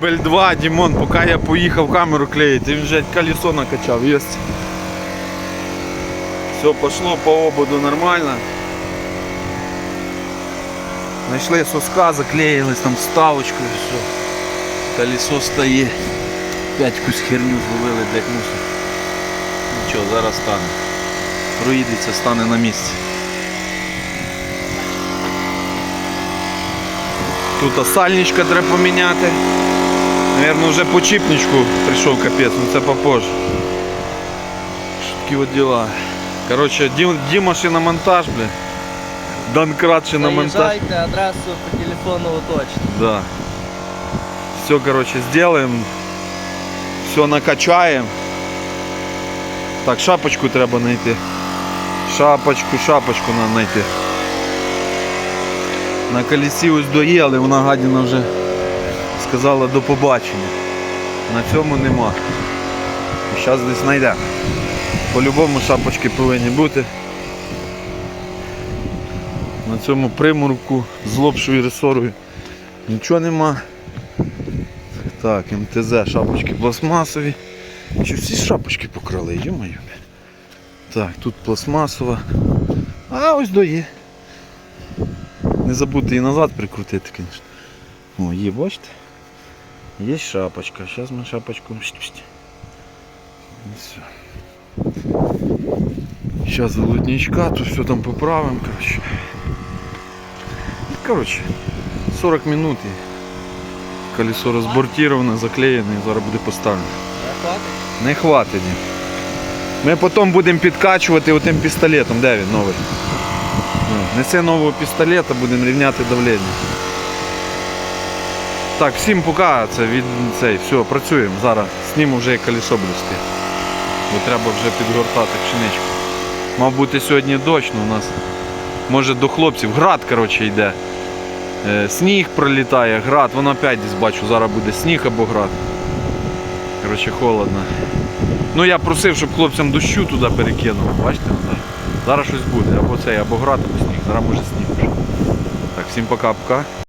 Бель 2, Дімон, поки я поїхав камеру клеїти, він вже колесо накачав, єсть. Все пошло по ободу нормально. Знайшли соска, заклеїлись там вставочкою, все. Колесо стає. П'ять якусь херню зловили, блядь, мусор. Нічого, зараз стане. Проїдеться, стане на місці. Тут сальничка треба поміняти. Наверно, вже по чіпничку прийшов капець, ну це попозже. Що такі от діла. Коротше, Дім, Діма шиномонтаж, бля. Донкрат шиномонтаж. Заїжджайте, адресу по телефону уточніть. Да. Все, короче, сделаем. Все накачаем. Так, шапочку треба знайти. Шапочку, шапочку треба знайти. На колесі ось доє, але вона гадіна вже сказала до побачення. На цьому нема. Зараз десь знайдемо. По-любому шапочки повинні бути. На цьому примурку з лобшою ресорою нічого нема. Так, МТЗ, шапочки пластмасові. Чи всі шапочки покрали, йомаю. Так, тут пластмасова. А ось до є. Не забудьте її назад прикрутити, звісно. О, є, бачите? Є шапочка. Зараз ми шапочку. Зараз золотничка, тут все там поправимо, коротше. Коротше, 40 минут і колесо розбортироване, заклеєне і зараз буде поставлено. Не хватить? Ми потім будемо підкачувати отим пістолетом. Де він новий? Несе нового пістолета, будемо рівняти давлення. Так, всім пока, це від цей, все, працюємо. Зараз зніму вже як колесо блюсти. Бо треба вже підгортати пшеничку. Мав бути сьогодні дощ, але у нас може до хлопців. Град, коротше, йде. Е, сніг пролітає, град, воно опять десь бачу, зараз буде сніг або град. Коротше, холодно. Ну я просив, щоб хлопцям дощу туди перекинув. Бачите? Зараз щось буде. Або цей, або град, або сніг. Зараз може сніг. Так, всім пока-пока.